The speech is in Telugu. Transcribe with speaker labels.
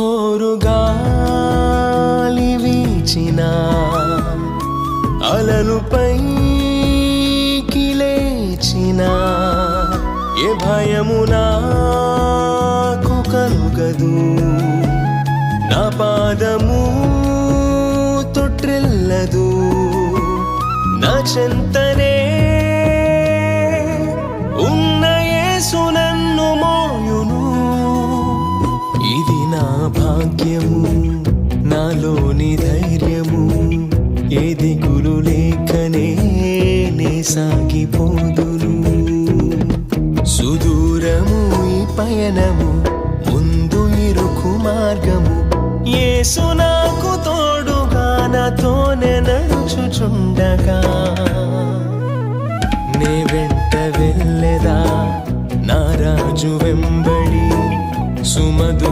Speaker 1: హోరుగాలి వీచిన అలలు పైకి లేచిన ఏ భయము నాకు కలుగదు. నా పాదము తొట్టిల్లదు నా చెంతనే ఇది నా భాగ్యము నాలోని ధైర్యము. ఏ దిగులు లేకనే నే సాగిపోదును. సుదూరము ఈ పయనము ముందు ఇరుకు మార్గము. యేసు నాకు తోడుగా నాతోనే నడుచుచుండగా. నే వెంట వెళ్ళెదా నా రాజు వెంబడి సుమధుర